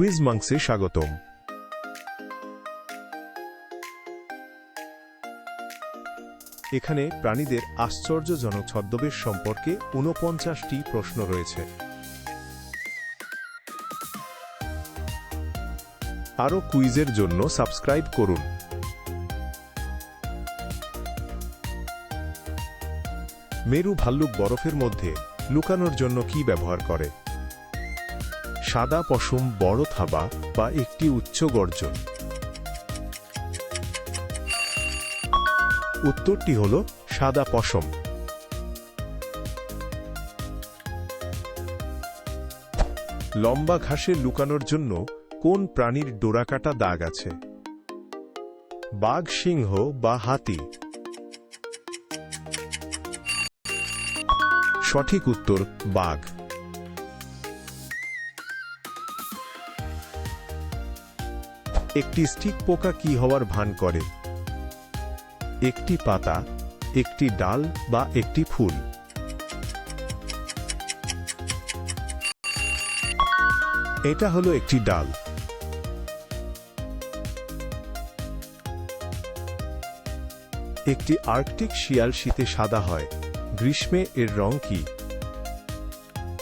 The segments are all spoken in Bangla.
কুইজ মাংসে স্বাগতম। এখানে প্রাণীদের আশ্চর্যজনক ছদ্মবেশ সম্পর্কে ঊনপঞ্চাশটি প্রশ্ন রয়েছে। আরও কুইজের জন্য সাবস্ক্রাইব করুন। মেরু ভাল্লুক বরফের মধ্যে লুকানোর জন্য কি ব্যবহার করে? সাদা পশম বড় থাবা বা একটি উচ্চ গর্জন। উত্তরটি হল সাদা পশম। লম্বা ঘাসে লুকানোর জন্য কোন প্রাণীর ডোরাকাটা দাগ আছে? বাঘ, সিংহ বা হাতি? সঠিক উত্তর, বাঘ। একটি স্টিক পোকা কি হওয়ার ভান করে? একটি পাতা, একটি ডাল বা একটি ফুল? এটা হলো একটি ডাল। একটি আর্কটিক শিয়াল শীতে সাদা হয়। গ্রীষ্মে এর রং কি?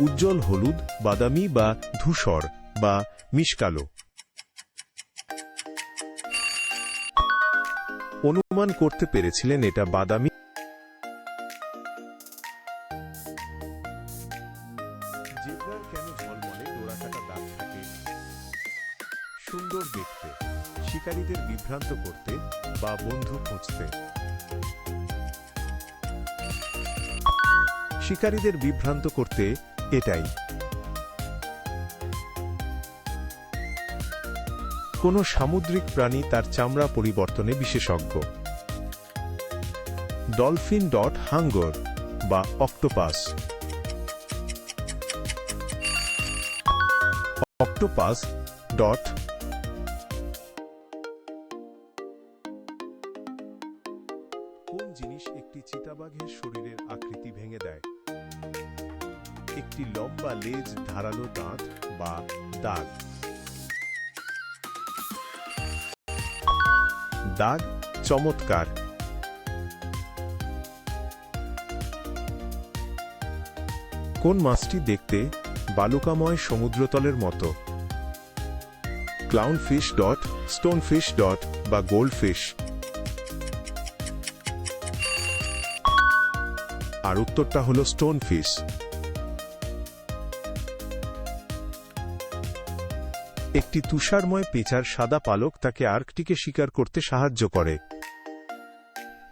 উজ্জ্বল হলুদ, বাদামি বা ধূসর বা মিশকালো। অনুমান করতে পেরেছিলেন এটা বাদামি সুন্দর দেখতে, শিকারীদের বিভ্রান্ত করতে বা বন্ধু খুঁজতে। শিকারীদের বিভ্রান্ত করতে এটাই। কোনো সামুদ্রিক প্রাণী তার চামড়া পরিবর্তনে বিশেষজ্ঞ। ডলফিন ডট হাঙ্গর বা অক্টোপাস। অক্টোপাস ডট চমৎকার। কোন মাছটি দেখতে বালুকাময় সমুদ্রতলের মতো? ক্লাউনফিশ ডট স্টোনফিশ ডট বা গোল্ডফিশ আর উত্তরটা হলো স্টোনফিশ একটি তুষারময় পেঁচার সাদা পালক তাকে আর্কটিকে শিকার করতে সাহায্য করে।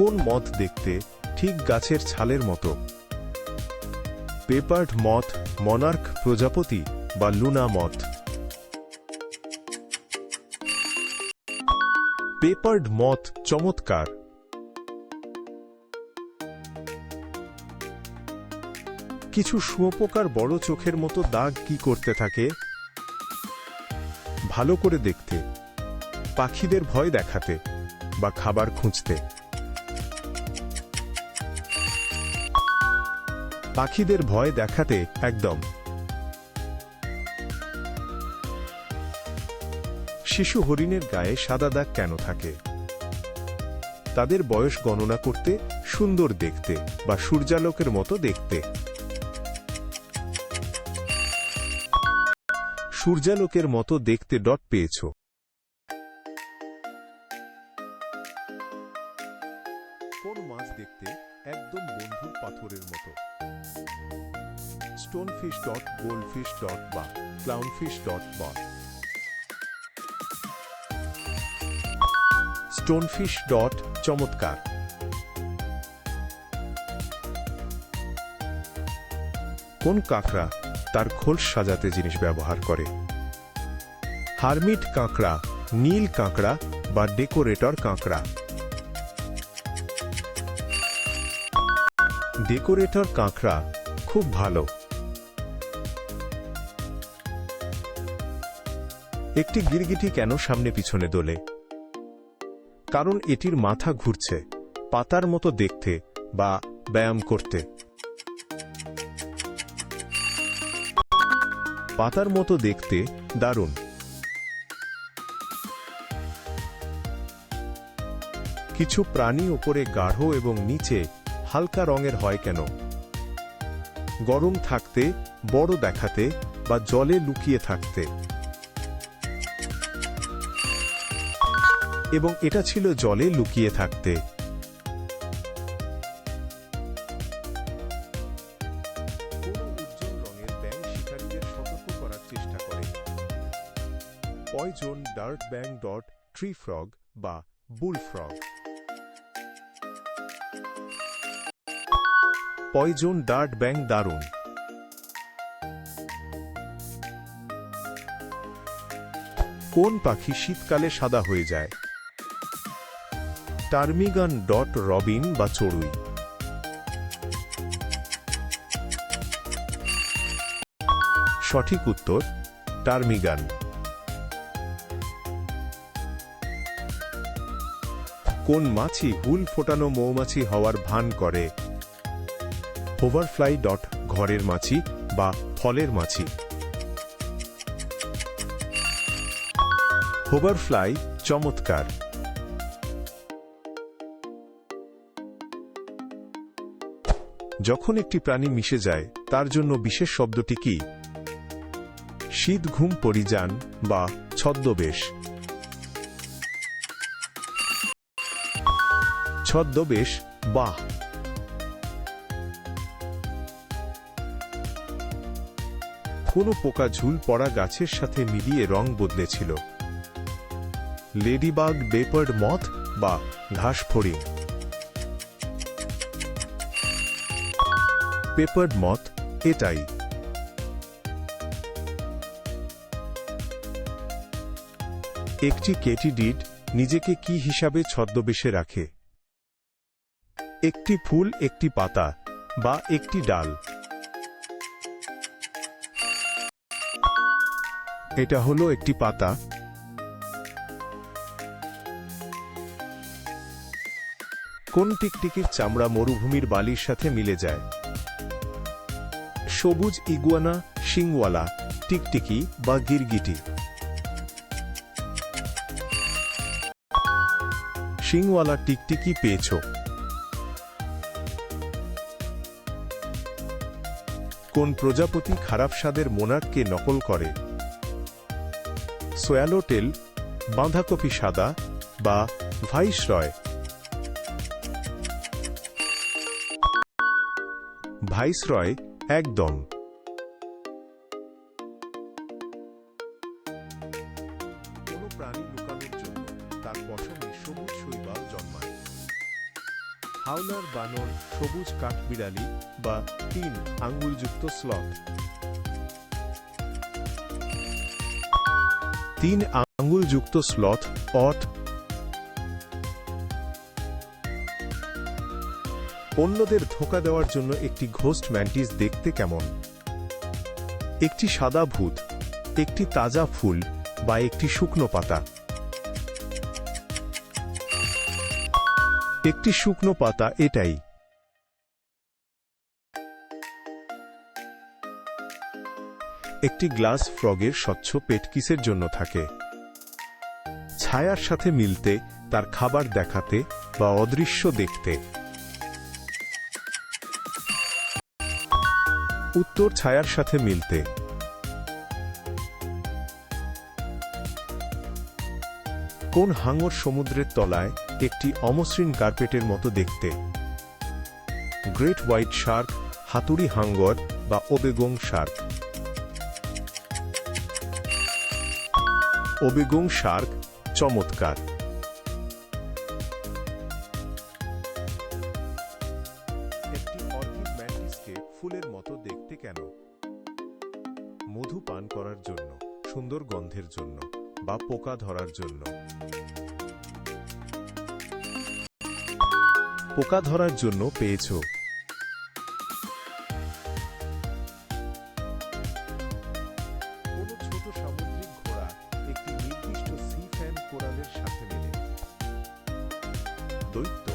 কোন মথ দেখতে ঠিক গাছের ছালের মতো? পেপার্ড মথ মনার্ক প্রজাপতি বা লুনা মথ পেপার্ড মথ চমৎকার। কিছু শুঁয়োপোকার বড় চোখের মতো দাগ কি করতে থাকে? ভালো করে দেখতে। পাখিদের ভয় দেখাতে বা খাবার খুঁজতে। পাখিদের ভয় দেখাতে একদম। শিশু হরিণের গায়ে সাদা দাগ কেন থাকে? তাদের বয়স গণনা করতে, সুন্দর দেখতে বা সূর্যালোকের মতো দেখতে। সূর্যালোকের মতো দেখতে ডট পেয়েছ। কোন মাছ দেখতে একদম বন্ধুর পাথরের মতো। স্টোনফিশ ডট গোল্ডফিশ ডট বা ক্লাউনফিশ ডট বা স্টোনফিশ ডট চমৎকার কোন কাঁকড়া তার খোলস সাজাতে জিনিস ব্যবহার করে? হারমিট কাঁকড়া, নীল কাঁকড়া বা ডেকোরেটর কাঁকড়া? ডেকোরেটর কাঁকড়া খুব ভালো। একটি গিরগিটি কেন সামনে পিছনে দোলে? কারণ এটির মাথা ঘুরছে, পাতার মতো দেখতে বা ব্যায়াম করতে। পাতার মতো দেখতে দারুণ। কিছু প্রাণী ওপরে গাঢ় এবং নিচে হালকা রঙের হয় কেন? গরম থাকতে, বড় দেখাতে বা জলে লুকিয়ে থাকতে। এবং এটা ছিল জলে লুকিয়ে থাকতে। পয়জন ডার্ট ব্যাং ডট, ট্রি ফ্রগ বা বুল ফ্রগ পয়জন ডার্ট ব্যাং দারুণ। কোন পাখি শীতকালে সাদা হয়ে যায়? টার্মিগান ডট রবিন বা চড়ুই। সঠিক উত্তর টার্মিগান কোন মাছি হুল ফোটানো মৌমাছি হওয়ার ভান করে? হোভারফ্লাই ডট ঘরের মাছি বা ফলের মাছি। হোভারফ্লাই চমৎকার। যখন একটি প্রাণী মিশে যায়, তার জন্য বিশেষ শব্দটি কি? শীত ঘুম পরিযান বা ছদ্মবেশ। ছদ্মবেশ, বাহ! কোনো পোকা ঝুল পড়া গাছের সাথে মিলিয়ে রং বদলেছিল। লেডিবাগ বেপার্ড মথ বা ঘাস ফড়িং। পেপার্ড মথ এটাই। একটি কেটিডিড নিজেকে কি হিসাবে ছদ্মবেশে রাখে? একটি ফুল, একটি পাতা বা একটি ডাল? এটা হলো একটি পাতা। কোন টিকটিকির চামড়া মরুভূমির বালির সাথে মিলে যায়? সবুজ ইগুয়ানা, শিংওয়ালা, টিকটিকি বা গিরগিটি। শিংওয়ালা টিকটিকি পেয়েছ। কোন প্রজাপতি খারাপ স্বাদের মোনাককে নকল করে? সোয়ালোটেল বাঁধাকপি সাদা বা ভাইসরয়? ভাইসরয় একদম। প্রাণী লুকানোর জন্য তার পশমে সবুজ শৈবাল জন্মায়। হাওলার বানর সবুজ কাঠবিড়ালি বা তিন আঙ্গুলযুক্ত স্লথ। তিন আঙ্গুলযুক্ত স্লথ অট অন্যদের ধোকা দেওয়ার জন্য একটি ঘোস্ট ম্যান্টিস দেখতে কেমন? একটি সাদা ভূত, একটি তাজা ফুল বা একটি শুকনো পাতা? একটি শুকনো পাতা এটাই। একটি গ্লাস ফ্রগের স্বচ্ছ পেট কিসের জন্য থাকে? ছায়ার সাথে মিলতে, তার খাবার দেখাতে বা অদৃশ্য দেখতে? উত্তর ছায়ার সাথে মিলতে। কোন হাঙর সমুদ্রের তলায় একটি অমসৃণ কার্পেটের মতো দেখতে। গ্রেট হোয়াইট শার্ক, হাতুড়ি হাঙ্গর বা ওবেগং শার্ক। ওবেগং শার্ক চমৎকার। পোকা ধরার জন্য। পোকা ধরার জন্য পেয়েছ। কোনো ছোট দৈত্য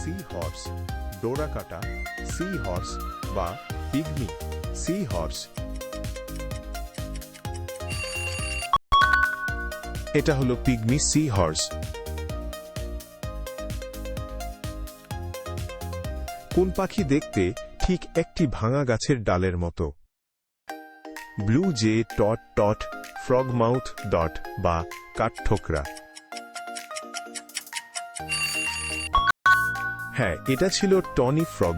সি হর্স ডোরাকাটা সি হর্স বা পিগমি সি হর্স এটা হলো পিগমি সি হর্স। কোন পাখি দেখতে ঠিক একটি ভাঙা গাছের ডালের মতো? ব্লু জে টট টট, ফ্রগ মাউথ ডট বা কাঠঠোকরা হ্যাঁ এটা ছিল টনি ফ্রগ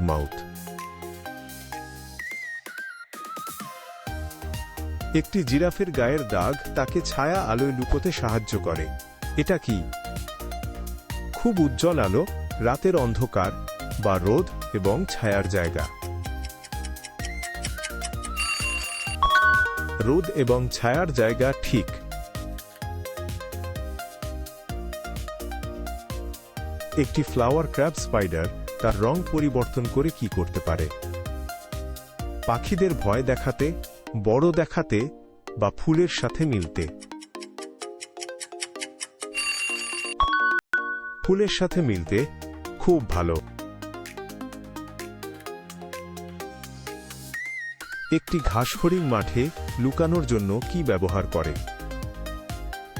একটি জিরাফের গায়ের দাগ তাকে ছায়া আলোয় লুকোতে সাহায্য করে। এটা কি? খুব উজ্জ্বল আলো, রাতের অন্ধকার বা রোদ এবং ছায়ার জায়গা। রোদ এবং ছায়ার জায়গা ঠিক। একটি ফ্লাওয়ার ক্র্যাব স্পাইডার তার রং পরিবর্তন করে কি করতে পারে? পাখিদের ভয় দেখাতে বড় দেখাতে বা ফুলের সাথে মিলতে। ফুলের সাথে মিলতে খুব ভালো। একটি ঘাসফড়িং মাঠে লুকানোর জন্য কি ব্যবহার করে?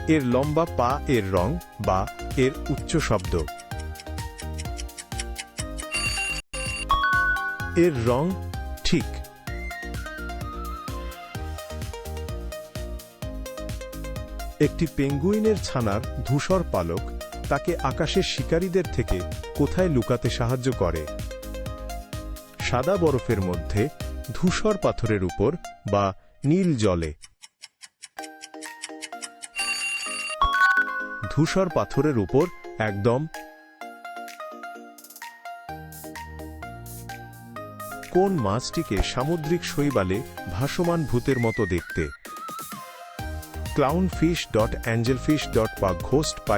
এর লম্বা পা এর রং বা এর উচ্চ শব্দ। এর রং ঠিক একটি পেঙ্গুইনের ছানার ধূসর পালক তাকে আকাশের শিকারীদের থেকে কোথায় লুকাতে সাহায্য করে। সাদা বরফের মধ্যে ধূসর পাথরের উপর বা নীল জলে। ধূসর পাথরের উপর একদম। কোন মাছটিকে সামুদ্রিক শৈবালে ভাসমান ভূতের মতো দেখতে? Clown fish dot angel fish dot বা ঘোস্ট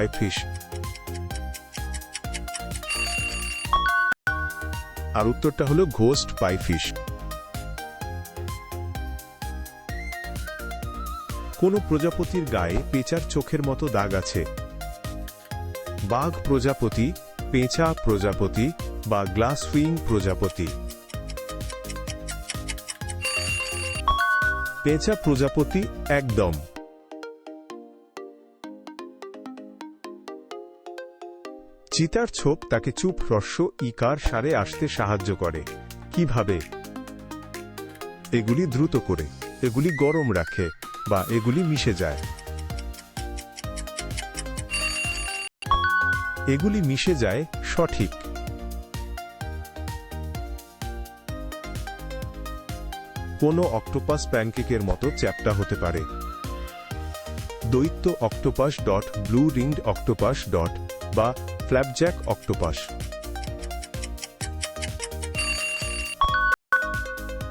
আর উত্তরটা হলো ঘোস্ট পাই ফিশ কোন প্রজাপতির গায়ে পেঁচার চোখের মতো দাগ আছে। বাঘ প্রজাপতি, পেঁচা প্রজাপতি বা গ্লাস উইং প্রজাপতি। পেঁচা প্রজাপতি একদম। চিতার ছোপ তাকে চুপ হ্রস্ব ইকার সারে আসতে সাহায্য করে। কীভাবে? এগুলি দ্রুত করে, এগুলি গরম রাখে, বা এগুলি মিশে যায়। এগুলি মিশে যায় সঠিক। কোনো অক্টোপাস প্যানকেকের মতো চ্যাপ্টা হতে পারে। দৈত্য octopus dot blue ringed octopus dot বা ফ্ল্যাপজ্যাক অক্টোপাস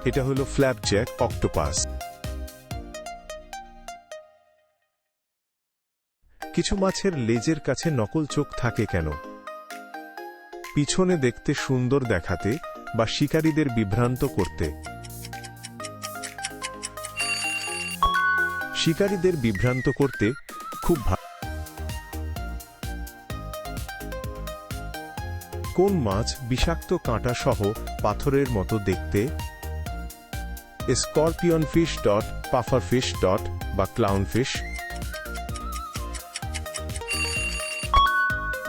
এটা হলো ফ্ল্যাপজ্যাক অক্টোপাস কিছু মাছের লেজের কাছে নকল চোখ থাকে কেন? পিছনে দেখতে সুন্দর দেখাতে বা শিকারীদের বিভ্রান্ত করতে। শিকারীদের বিভ্রান্ত করতে খুব ভালো কোন মাছ বিষাক্ত কাঁটা সহ পাথরের মতো দেখতে? Scorpion fish dot puffer fish dot বা clown fish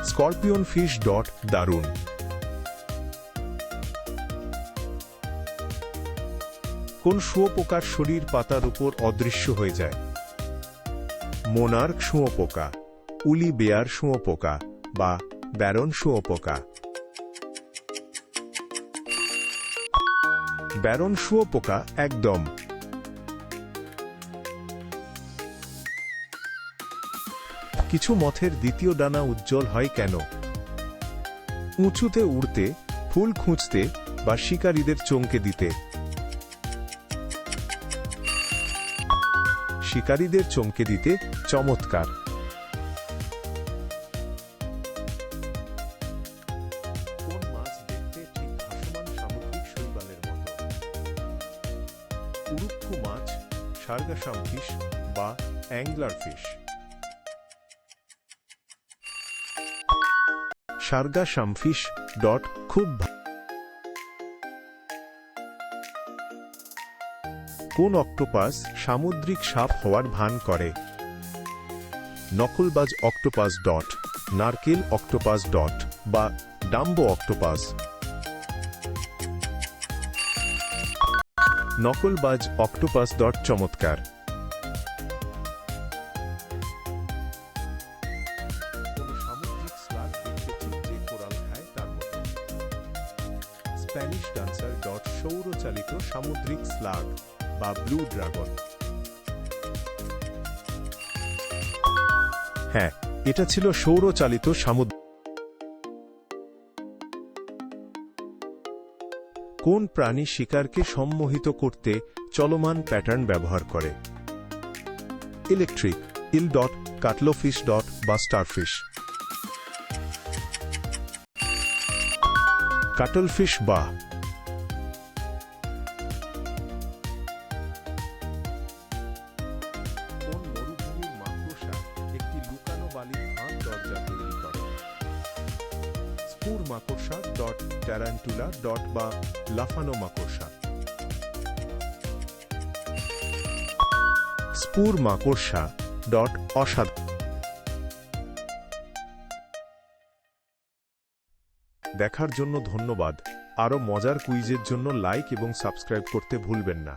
scorpion fish dot দারুণ। কোন শুয়োপোকার শরীর পাতার উপর অদৃশ্য হয়ে যায়? মোনার্ক শুঁয়োপোকা, উলি বেয়ার শুঁয়োপোকা বা ব্যারন শুয়োপোকা। ব্যারন শুয়োপোকা একদম। কিছু মথের দ্বিতীয় ডানা উজ্জ্বল হয় কেন? উঁচুতে উড়তে, ফুল খুঁজতে বা শিকারীদের চমকে দিতে। শিকারীদের চমকে দিতে চমৎকার। Angler fish. Sargassum fish dot খুব কোন অক্টোপাস সামুদ্রিক সাপ হওয়ার ভান করে? নকলবাজ অক্টোপাস ডট, নারকেল অক্টোপাস ডট, বা ডাম্বো অক্টোপাস। নকলবাজ অক্টোপাস ডট চমৎকার। সৌরচালিত সামুদ্রিক স্লাগ বা ব্লু ড্রাগন। হ্যাঁ এটা ছিল সৌরচালিত সামুদ্রিক কোন প্রাণী শিকারকে সম্মোহিত করতে চলমান প্যাটার্ন ব্যবহার করে? Electric, eel dot, cuttlefish dot বা স্টারফিশ। কাটলফিশ বা মাকড়সা ডট ট্যারান্টুলা ডট বা লাফানো মাকড়সা। স্পুর মাকড়সা ডট অসাধ দেখার জন্য ধন্যবাদ। আরও মজার কুইজের জন্য লাইক এবং সাবস্ক্রাইব করতে ভুলবেন না।